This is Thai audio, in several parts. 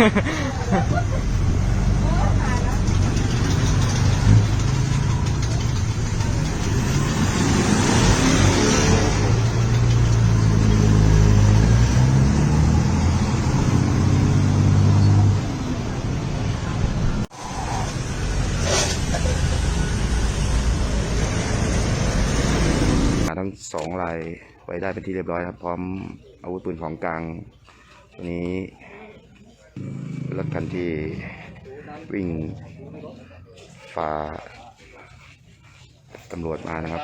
ทั้งสองลายไว้ได้เป็นที่เรียบร้อยครับ พร้อมอาวุธปืนของกลางตัวนี้ รถคันที่วิ่งฝ่าตำรวจมานะครับ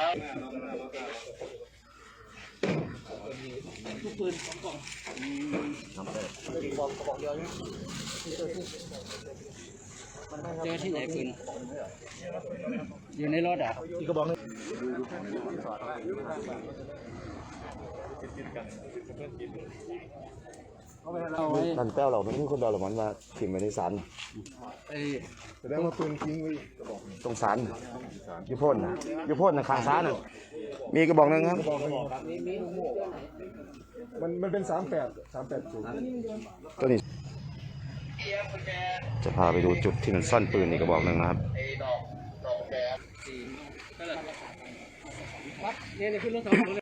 เจอที่ไหนปืนอยู่ในรถอะนั่ นแป้วเราไม่ใช่คนเดียวหรอกมันว่าถิ่มไปในศาลไอ้แสดงว่าปืนทิ้งไว้กระบอกตรงศาลอยุพ่นนะอยุพ่นนะข้างศาลน่ะมีกระบอกหนึงครับมันมันเป็นสามแปดสามแปดศูนย์ตัวนี้ จะพาไปดูจุดที่มันซ่อนปืนอีกกระบอกหนึ่งนะครับ เนี่ยนี่ขึ้นรถสอง